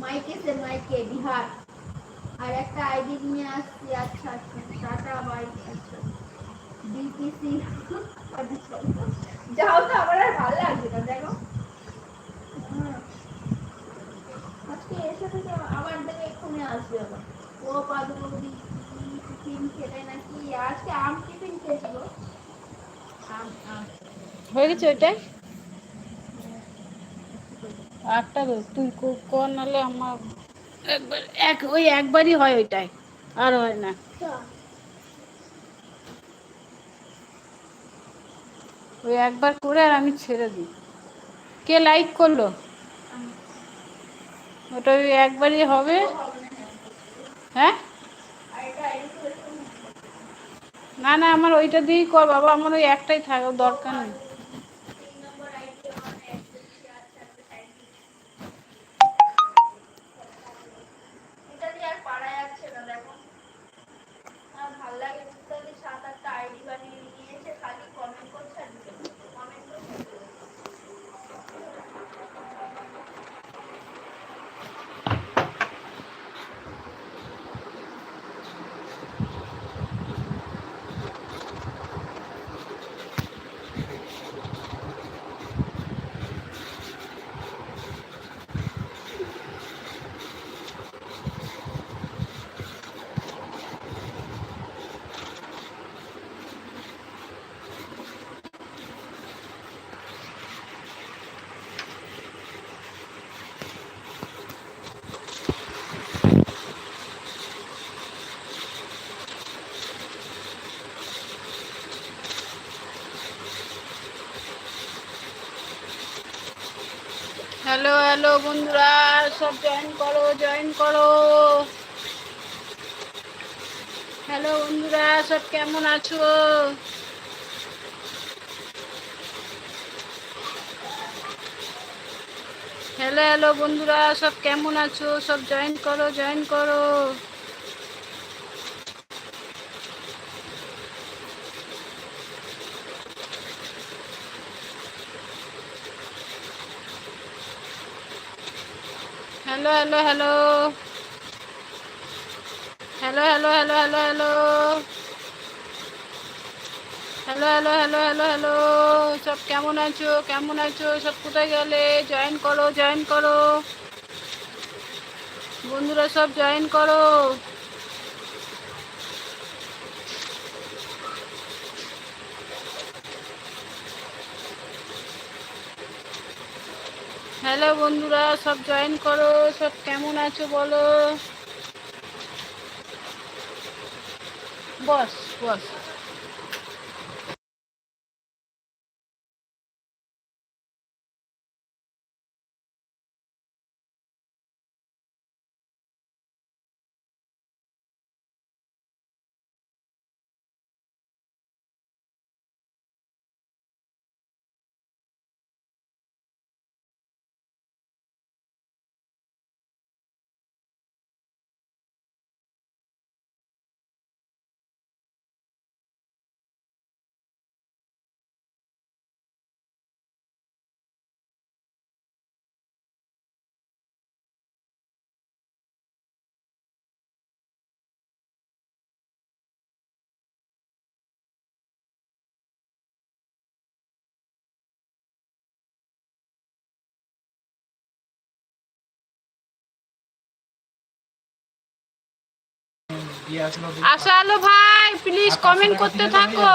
মাইকে সে মাইকে বিহার আর একটা আইডি নিয়ে আসছি আচ্ছা আচ্ছা টাটা বাই আচ্ছা। যাও তো, আমার আর ভালো লাগছে না, দেখো। হ্যাঁ। আজকে এসে থেকে আবার দেখে, এক্ষুনি আসবে আবার। ও পাদুবদি টিফিন খেলে নাকি? আজকে আম টিফিন খেয়েছিল। আম আম। হয়ে গেছে ওইটাই? আটটা তো তুই কর নাহলে আমার একবার এক ওই একবারই হয় ওইটাই। আর হয় না। ওই একবার করে আর আমি ছেড়ে দিই। কে লাইক করল? ওটা ওই একবারই হবে। হ্যাঁ? না না, আমার ওইটা দিয়েই কর বাবা। আমার ওই একটাই থাকা দরকার নেই এটা দিয়ে আর পারা যাচ্ছে না দেখো আর ভালো লাগে বুঝতে পারছি সাত আটটা আইডি বানিয়ে নিয়েছে খালি কমেন্ট করছে আর কমেন্ট করছে হ্যালো হ্যালো বন্ধুরা, সব জয়েন করো জয়েন করো। হ্যালো বন্ধুরা, সব কেমন আছো? হ্যালো হ্যালো বন্ধুরা, সব কেমন আছো? সব জয়েন করো জয়েন করো। Hello hello hello hello hello hello hello hello hello hello hello hello hello সব কেমন আছো? কেমন আছো? সব কোথায় গেলে? জয়েন করো জয়েন করো। বন্ধুরা সব জয়েন করো। হ্যালো বন্ধুরা সব জয়েন করো সব কেমন আছো বলো? বস বস। আসো আলো ভাই প্লিজ কমেন্ট করতে থাকো।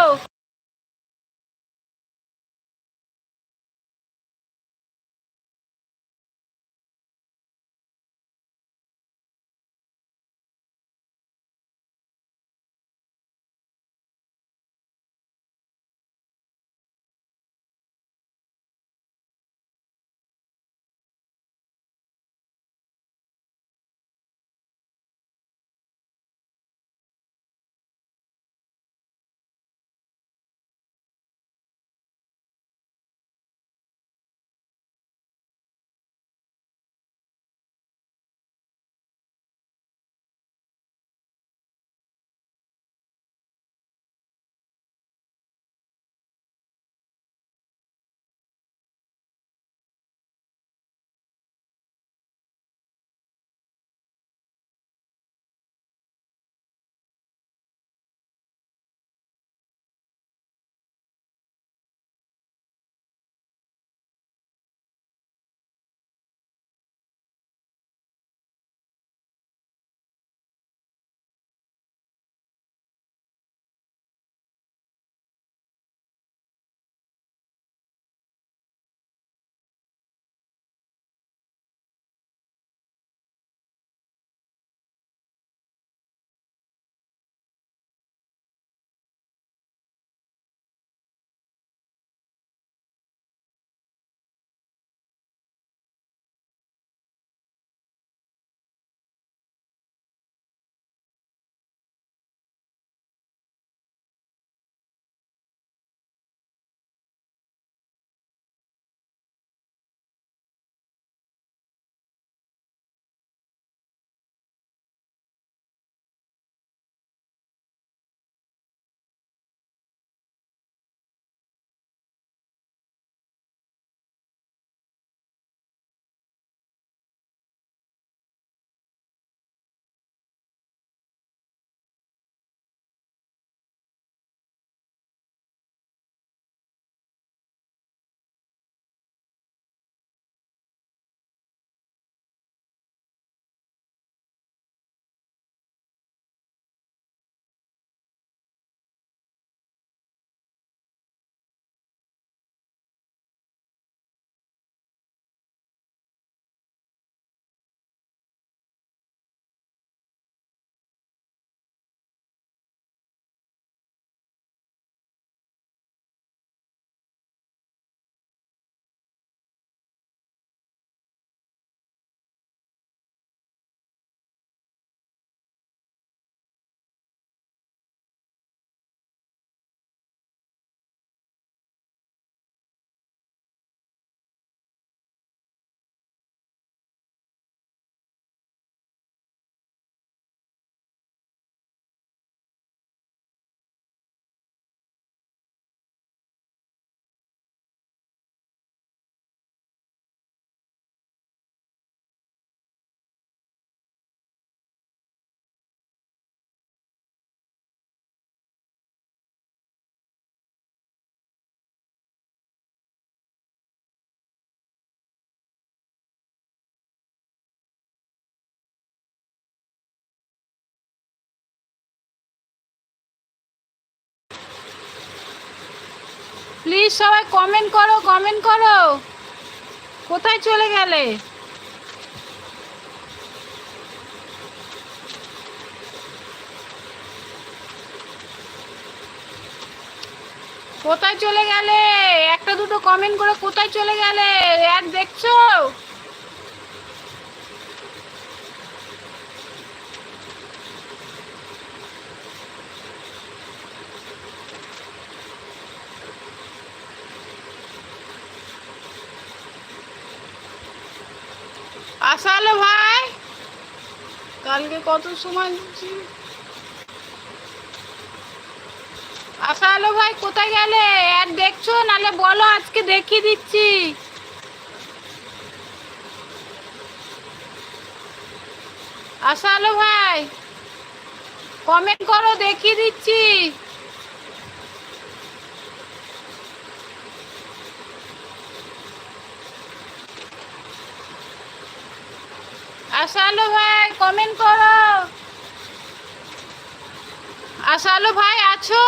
প্লিজ সবাই কমেন্ট করো কমেন্ট করো। কোথায় চলে গেলে? কোথায় চলে গেলে? একটা দুটো কমেন্ট করে, কোথায় চলে গেলে? এক দেখছ আসালো ভাই কালকে কত সময় আশা আলো ভাই, কোথায় গেলে? আর দেখছ, নালে বলো, আজকে দেখিয়ে দিচ্ছি। আশা আলো ভাই কমেন্ট করো, দেখিয়ে দিচ্ছি। আসালো ভাই কমেন্ট করো। আসালো ভাই আছো?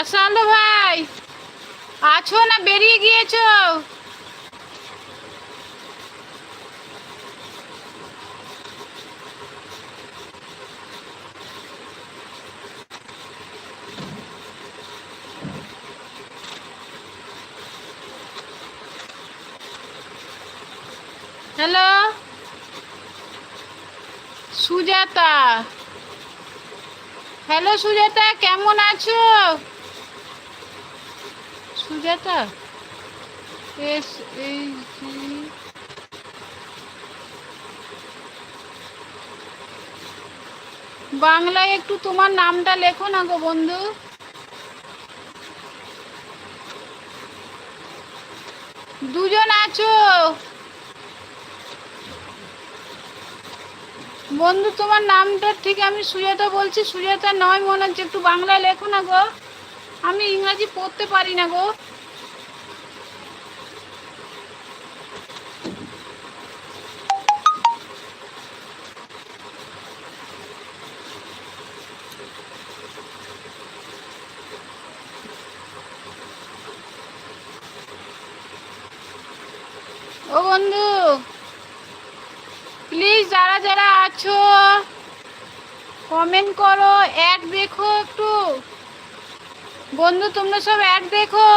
আসালো ভাই আছো না বেরিয়ে গিয়েছো হ্যালো সুজাতা। হ্যালো সুজাতা, কেমন আছো? সুজাতা, এস এইচ জি বাংলায় একটু তোমার নামটা লেখো না গো বন্ধু। দুজন আছো? বন্ধু, তোমার নামটা ঠিক আমি সুজাতা বলছি। সুজাতা নয়, মনে হচ্ছে একটু বাংলায় লেখো না গো। আমি ইংরাজি পড়তে পারি না গো। ও বন্ধু প্লিজ যারা যারা আছো কমেন্ট করো অ্যাড দেখো একটু। বন্ধু, তোমরা সব অ্যাড দেখো।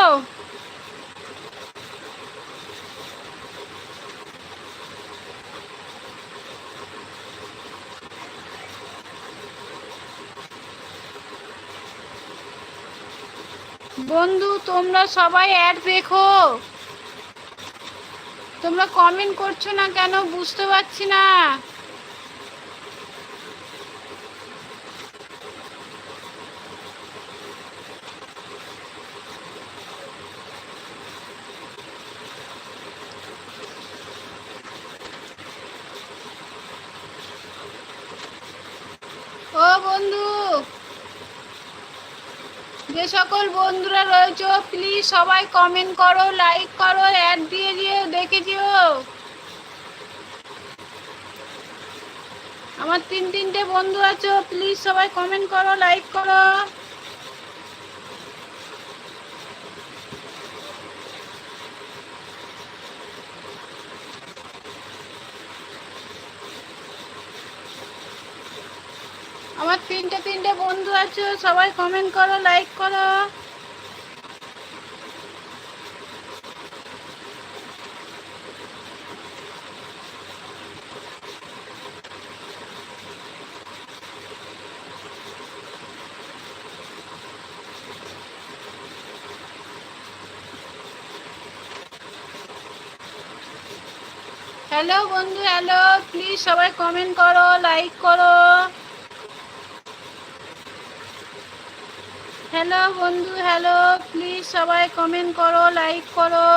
বন্ধু, তোমরা সবাই অ্যাড দেখো। তোমরা কমেন্ট করছ না কেন? বুঝতে পারছি না ও বন্ধু যে সকল বন্ধুরা রয়েছে প্লিজ সবাই কমেন্ট করো লাইক করো অ্যাড দিয়ে দিও দেখে দিও আমার তিন তিনটে বন্ধু আছো প্লিজ সবাই কমেন্ট করো লাইক করো আমার তিনটে তিনটে বন্ধু আছো, সবাই কমেন্ট করো লাইক করো। হ্যালো বন্ধু হ্যালো প্লিজ সবাই কমেন্ট করো লাইক করো। হ্যালো বন্ধু, হ্যালো প্লিজ সবাই কমেন্ট করো লাইক করো।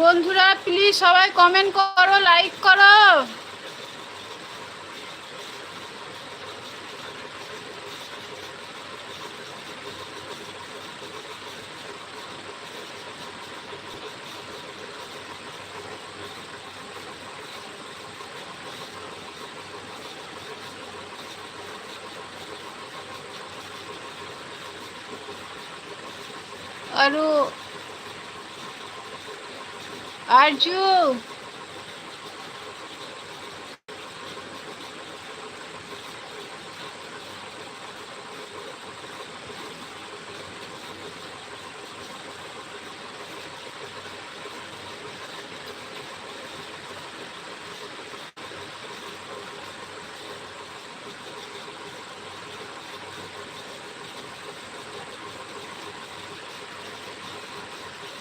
বন্ধুরা প্লিজ সবাই কমেন্ট করো লাইক করো। Arju!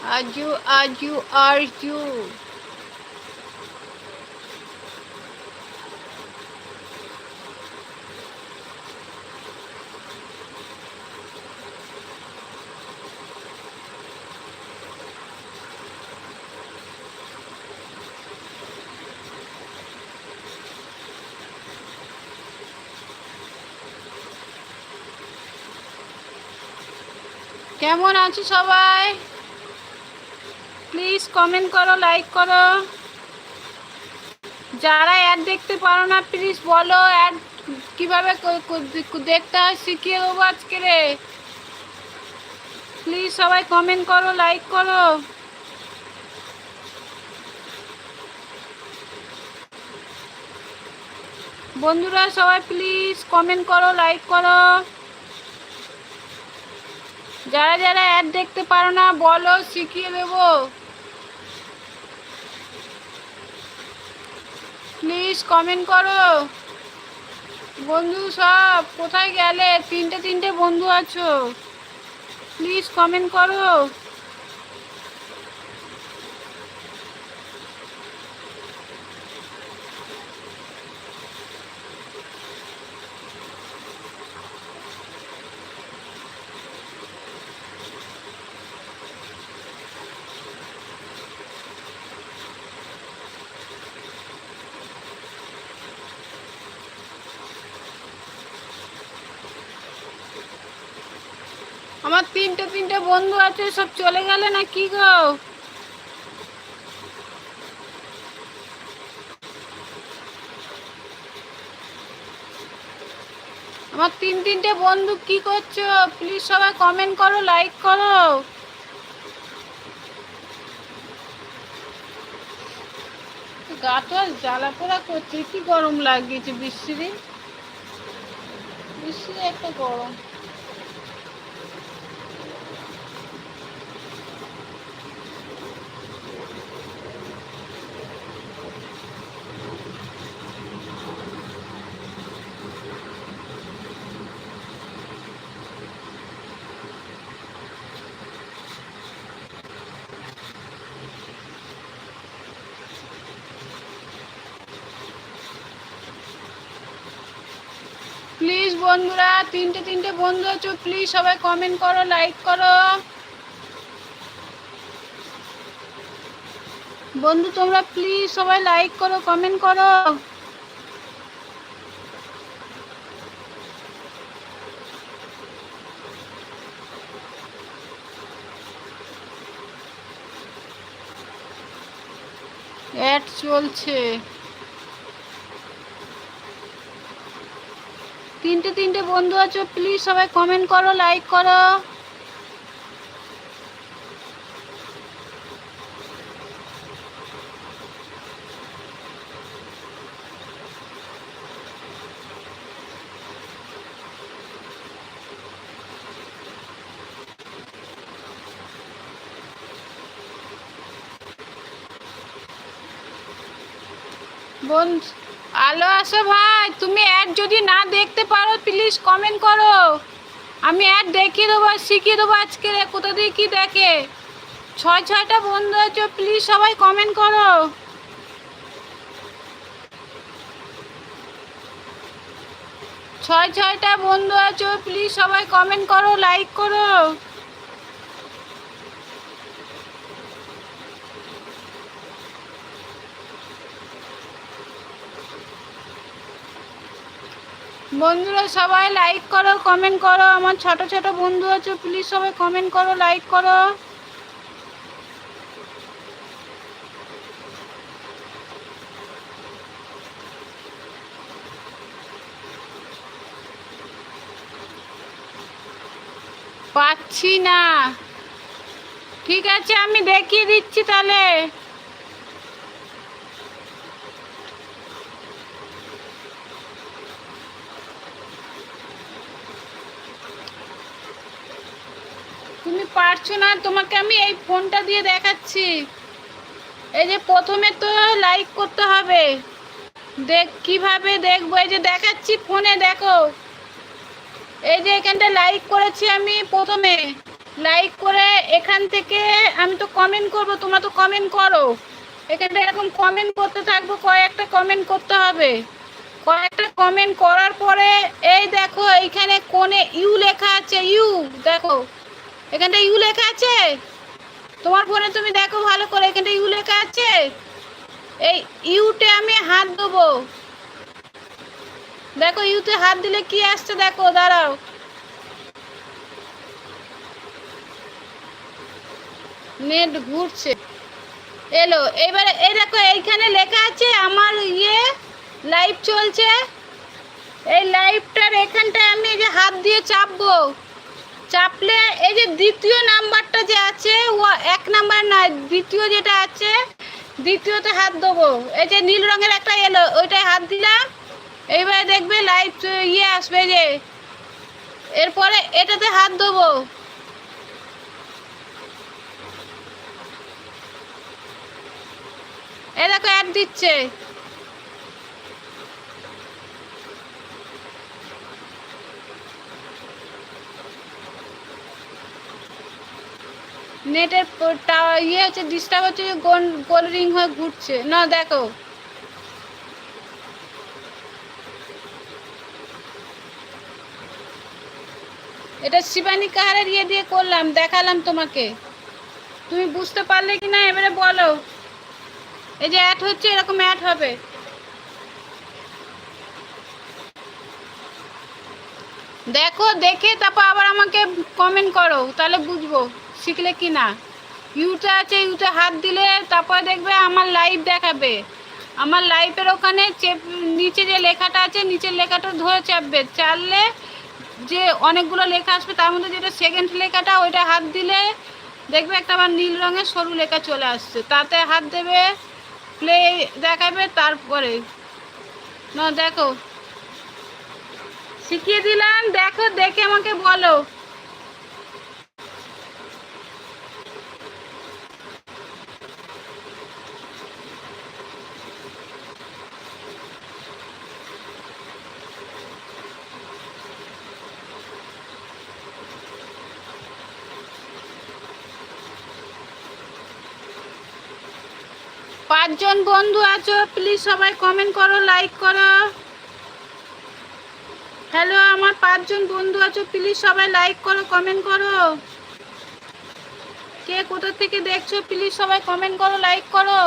Adieu, adieu, adieu. কেমন আছো সবাই প্লিজ কমেন্ট করো লাইক করো। যারা অ্যাড দেখতে পারো না প্লিজ বলো অ্যাড কীভাবে দেখতে হয়, শিখিয়ে দেবো আজকে রে। প্লিজ সবাই কমেন্ট করো লাইক করো। বন্ধুরা সবাই প্লিজ কমেন্ট করো লাইক করো। যারা যারা অ্যাড দেখতে পারো না, বলো, শিখিয়ে দেবো। প্লিজ কমেন্ট করো। বন্ধু সব কোথায় গেলে? তিনটে তিনটে বন্ধু আছো। প্লিজ কমেন্ট করো। আমার তিনটে তিনটে বন্ধু আছে, সব চলে গেলে না কি গো? আমার তিন তিনটে বন্ধু কি করছ? প্লিজ সবাই কমেন্ট করো লাইক করো। গা তো আর জ্বালা পোড়া করছে, কি গরম লাগিয়েছে বৃষ্টিরে বৃষ্টিরে একটা গরম প্লিজ বন্ধুরা, তিনটে তিনটে বন্ধু আছো প্লিজ সবাই কমেন্ট করো লাইক করো। বন্ধু, তোমরা প্লিজ সবাই লাইক করো কমেন্ট করো। অ্যাড চলছে। তিনটে তিনটে বন্ধু আছো প্লিজ সবাই কমেন্ট করো লাইক করো। বন্ধু আলো আসো ভাই। তুমি অ্যাড যদি না দেখতে পারো প্লিজ কমেন্ট করো। আমি অ্যাড দেখিয়ে দেবো শিখিয়ে দেবো আজকে কোথা দিয়ে কী দেখে? ছয় ছয়টা বন্ধু আছো প্লিজ সবাই কমেন্ট করো। ছয় ছয়টা বন্ধু আছো প্লিজ সবাই কমেন্ট করো লাইক করো। বন্ধুরা সবাই লাইক করো কমেন্ট করো, আমার ছোট ছোট বন্ধু আছে প্লিজ সবাই কমেন্ট করো লাইক করো। পাচ্ছি না। ঠিক আছে, আমি দেখিয়ে দিচ্ছি তাহলে। পারছ না? তোমাকে আমি এই ফোনটা দিয়ে দেখাচ্ছি। এই যে প্রথমে তো লাইক করতে হবে। দেখ, কীভাবে দেখব? এই যে দেখাচ্ছি ফোনে, দেখো। এই যে এখানটা লাইক করেছি আমি প্রথমে। লাইক করে এখান থেকে আমি তো কমেন্ট করব, তোমরা তো কমেন্ট করো। এখানটা এরকম কমেন্ট করতে থাকব, কয়েকটা কমেন্ট করতে হবে। কয়েকটা কমেন্ট করার পরে, এই দেখো, এইখানে কোণে ইউ লেখা আছে ইউ দেখো। এখানটা ইউ লেখা আছে? তোমার ফোনে তুমি দেখো ভালো করে এখানটা ইউ লেখা আছে? এই ইউতে আমি হাত দেবো। দেখো, ইউতে হাত দিলে কি আসছে দেখো, দাঁড়াও। নেট ঘুরছে। এলো, এবারে, এই দেখো, এইখানে লেখা আছে আমার ইয়ে লাইভ চলছে। এই লাইভটার এখানটায় আমি যে হাত দিয়ে চাপবো। চাপলে এই যে দ্বিতীয় নাম্বারটা যে আছে ও এক নাম্বার নয়, দ্বিতীয় যেটা আছে, দ্বিতীয়তে হাত দেবো। এই যে নীল রঙের একটা এলো ওইটায় হাত দিলাম। এইবারে দেখবে লাইভ ইয়ে আসবে যে, এরপরে এটাতে হাত দেবো। এ দেখো অ্যাড দিচ্ছে। নেটের টাওয়ার ইয়ে হচ্ছে ডিস্টার্ব হচ্ছে, গোল গোল রিং হয়ে ঘুরছে। না, দেখো। এটা শিবানী কাহারের ইয়ে দিয়ে করলাম, দেখালাম তোমাকে। তুমি বুঝতে পারলে কি না, এবারে বলো। এই যে অ্যাড হচ্ছে, এরকম অ্যাড হবে। দেখো, দেখে তারপর আবার আমাকে কমেন্ট করো, তাহলে বুঝব। শিখলে কি না? ইউটা আছে, ইউটা হাত দিলে তারপরে দেখবে আমার লাইভ দেখাবে। আমার লাইভের ওখানে চেপ, নিচে যে লেখাটা আছে, নিচের লেখাটা ধরে চাপবে। চাললে যে অনেকগুলো লেখা আসবে, তার মধ্যে যেটা সেকেন্ড লেখাটা, ওইটা হাত দিলে দেখবে একটা আবার নীল রঙের সরু লেখা চলে আসছে। তাতে হাত দেবে প্লে দেখাবে, তারপরে। না, দেখো। শিখিয়ে দিলাম, দেখো, দেখে আমাকে বলো। পাঁচজন বন্ধু আছো প্লিজ সবাই কমেন্ট করো লাইক করো। হ্যালো আমার পাঁচজন বন্ধু আছো প্লিজ সবাই লাইক করো কমেন্ট করো। কে কোথা থেকে দেখছ প্লিজ সবাই কমেন্ট করো লাইক করো।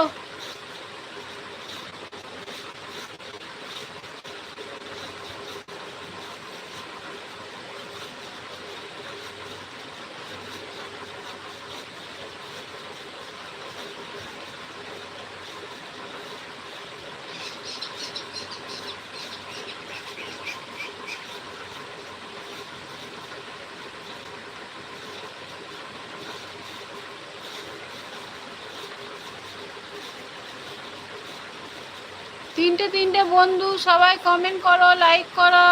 তিনটে বন্ধু সবাই কমেন্ট করো লাইক করো।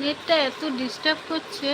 নেটটা এত ডিস্টার্ব করছে।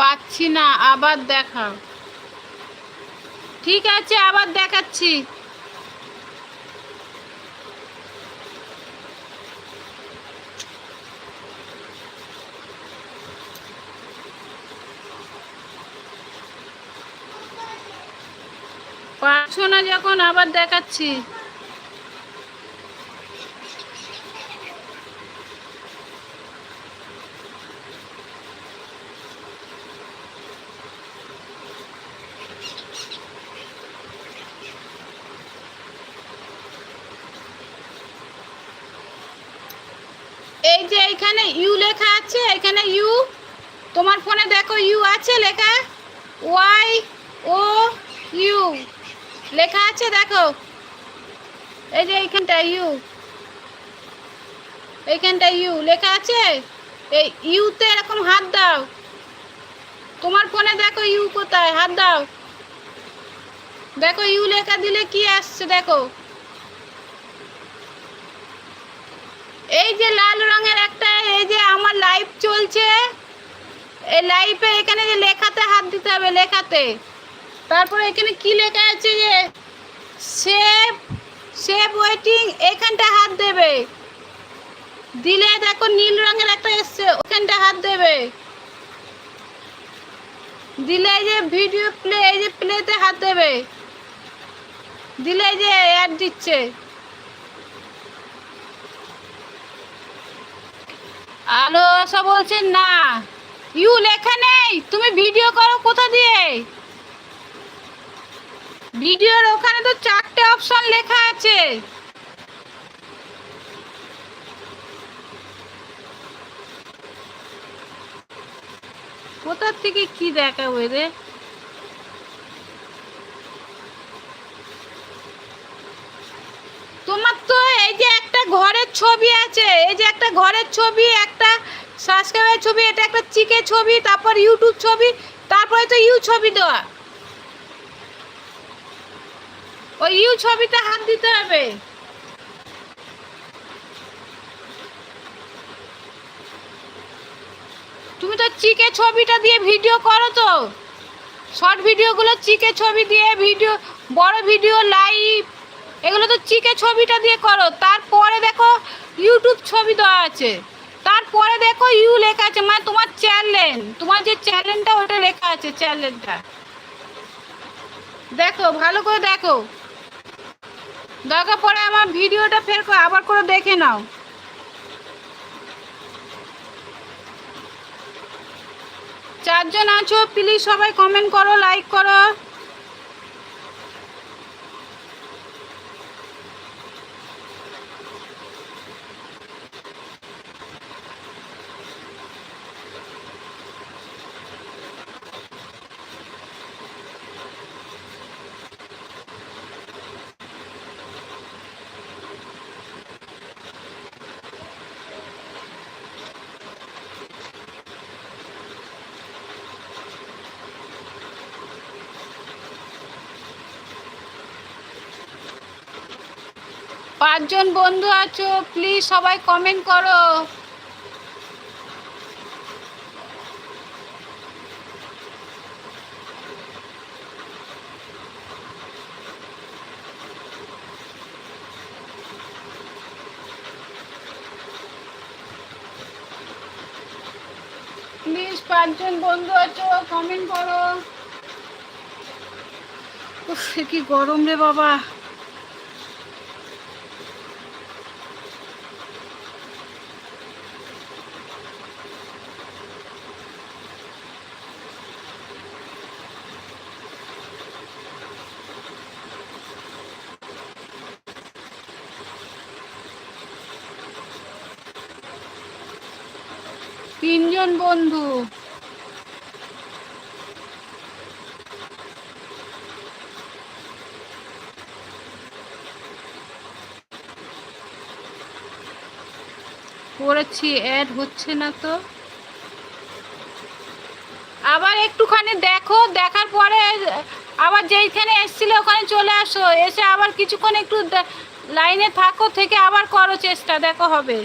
পাচ্ছি না আবার দেখাও ঠিক আছে আবার দেখাচ্ছি। পাচ্ছ না যখন আবার দেখাচ্ছি এই যে এখানে ইউ লেখা আছে এখানে ইউ তোমার ফোনে দেখো ইউ আছে লেখা? Y O U. লেখা আছে দেখো। এই যে এইখানটা ইউ। এইখানটা ইউ। লেখা আছে? এই ইউতে এরকম হাত দাও। তোমার ফোনে দেখো ইউ কোথায়? হাত দাও। দেখো ইউ লেখা দিলে কি আসছে দেখো। এই যে লাল রঙের একটা, এই যে আমার লাইভ চলছে। এই লাইভে এখানে যে লেখাতে হাত দিতে হবে, লেখাতে। তারপরে এখানে কি লেখা আছে যে সেভ সেভ ওয়েটিং এখানটা হাত দেবে। দিলে দেখো নীল রঙের একটা এসছে, ওখানটা হাত দেবে। দিলে যে ভিডিও প্লে এই যে প্লেতে হাত দেবে। দিলে যে অ্যাড দিচ্ছে। আলো আশা বলছেন না। ইউ লেখা নেই, তুমি ভিডিও করো কোথা দিয়ে? ভিডিওর ওখানে তো চারটে অপশন লেখা আছে। কোথার থেকে কি দেখাবো রে তোমার তো এই যে একটা ঘরের ছবি আছে, এই যে একটা ঘরের ছবি, একটা সাবস্ক্রাইবের ছবি, এটা একটা চিকে ছবি, তারপর ইউটিউব ছবি, তারপরে তো ইউ ছবি দেওয়া। ওই ইউ ছবিতে হাত দিতে হবে। তুমি তো চিকে ছবিটা দিয়ে ভিডিও করো তো। শর্ট ভিডিওগুলো চিকে ছবি দিয়ে ভিডিও, বড় ভিডিও, লাইভ, এগুলো তো চিকে ছবিটা দিয়ে করো। তারপরে দেখো, ইউটিউব ছবি দেওয়া আছে। তারপরে দেখো ইউ লেখা আছে মানে তোমার চ্যানেল, তোমার যে চ্যানেলটা, ওটা লেখা আছে, চ্যানেলটা। দেখো, ভালো করে দেখো। দরকার পরে আমার ভিডিওটা ফের আবার করে দেখে নাও। চারজন আছো প্লিজ সবাই কমেন্ট করো লাইক করো। পাঁচজন বন্ধু আছো প্লিজ সবাই কমেন্ট করো। প্লিজ পাঁচজন বন্ধু আছো কমেন্ট করো। উফ কি গরম রে বাবা। তিনজন বন্ধু। করেছি অ্যাড হচ্ছে না তো। আবার একটুখানি দেখো, দেখার পরে আবার যেইখানে এসছিলে ওখানে চলে আসো। এসে আবার কিছুক্ষণ একটু লাইনে থাকো, থেকে আবার করো চেষ্টা, দেখো হবে।